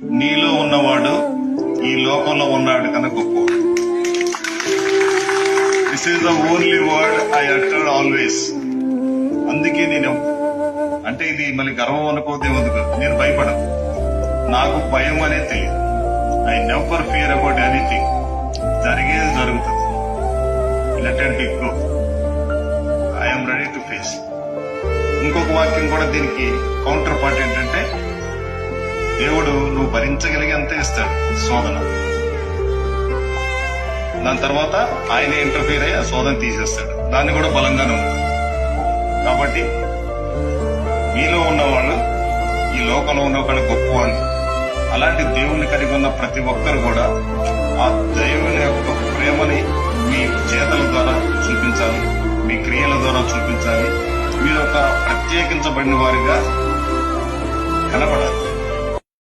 నీలో ఉన్నవాడు ఈ లోకంలో ఉన్నాడు కనుక గొప్పవాడు. This is the only word I uttered always అందుకే నేను అంటే ఇది మళ్ళీ గర్వం అనుకోతే ఎందుకు నేను భయపడను. నాకు భయం అనేది తెలియదు. I never fear about anything జరిగేది జరుగుతుంది. Let and big go I'm ready to face ఇంకొక వాక్యం కూడా దీనికి కౌంటర్ పార్ట్ ఏంటంటే దేవుడు నువ్వు భరించగలిగేంత ఇస్తాడు. శోధన. దాని తర్వాత ఆయన ఇంటర్ఫీర్ అయ్యి ఆ శోధన తీసేస్తాడు. దాన్ని కూడా బలంగానే ఉంది. కాబట్టి మీలో ఉన్నవాళ్ళు ఈ లోకంలో ఉన్న వాళ్ళు అని అలాంటి దేవుణ్ణి కలిగి ఉన్న ప్రతి ఒక్కరు కూడా ఆ దేవుని యొక్క ప్రేమని మీ చేతల ద్వారా చూపించాలి మీ క్రియల ద్వారా చూపించాలి. మీరు ఒక ప్రత్యేకించబడిన వారిగా కనపడాలి.